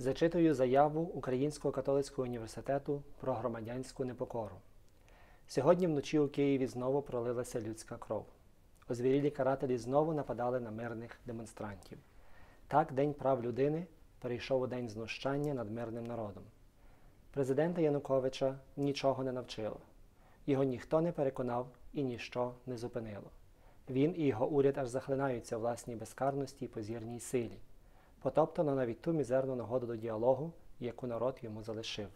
Зачитую заяву Українського католицького університету про громадянську непокору. Сьогодні вночі у Києві знову пролилася людська кров. Озвірілі карателі знову нападали на мирних демонстрантів. Так, День прав людини перейшов у день знущання над мирним народом. Президента Януковича нічого не навчило. Його ніхто не переконав і ніщо не зупинило. Він і його уряд аж захлинаються у власній безкарності і позірній силі. Потоптано навіть ту мізерну нагоду до діалогу, яку народ йому залишив.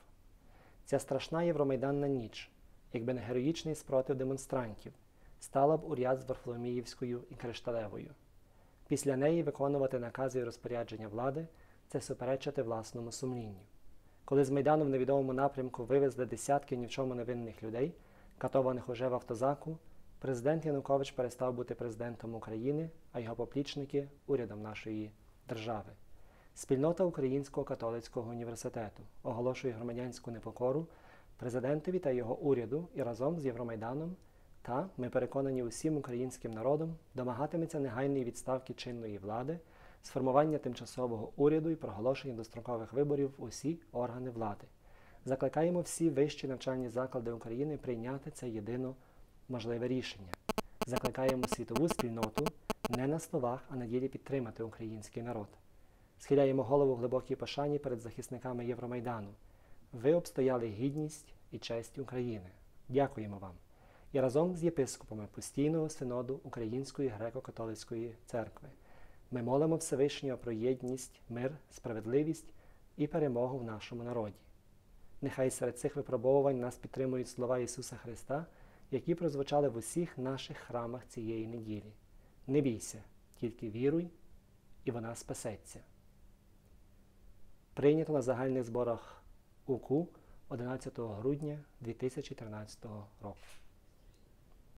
Ця страшна євромайданна ніч, якби не героїчний спротив демонстрантів, стала б у ряд з Варфоломіївською і Кришталевою. Після неї виконувати накази і розпорядження влади це суперечити власному сумлінню. Коли з Майдану в невідомому напрямку вивезли десятки ні в чому невинних людей, катованих уже в автозаку, президент Янукович перестав бути президентом України, а його поплічники урядом нашої держави. Спільнота Українського католицького університету оголошує громадянську непокору президентові та його уряду і разом з Євромайданом та, ми переконані усім українським народом, домагатиметься негайної відставки чинної влади, сформування тимчасового уряду і проголошення дострокових виборів в усі органи влади. Закликаємо всі вищі навчальні заклади України прийняти це єдино можливе рішення. Закликаємо світову спільноту не на словах, а на ділі підтримати український народ. Схиляємо голову в глибокій пошані перед захисниками Євромайдану. Ви обстояли гідність і честь України. Дякуємо вам. І разом з єпископами постійного синоду Української греко-католицької церкви ми молимо Всевишнього про єдність, мир, справедливість і перемогу в нашому народі. Нехай серед цих випробовувань нас підтримують слова Ісуса Христа, які прозвучали в усіх наших храмах цієї неділі. Не бійся, тільки віруй, і вона спасеться. Прийнято на загальних зборах УКУ 11 грудня 2013 року.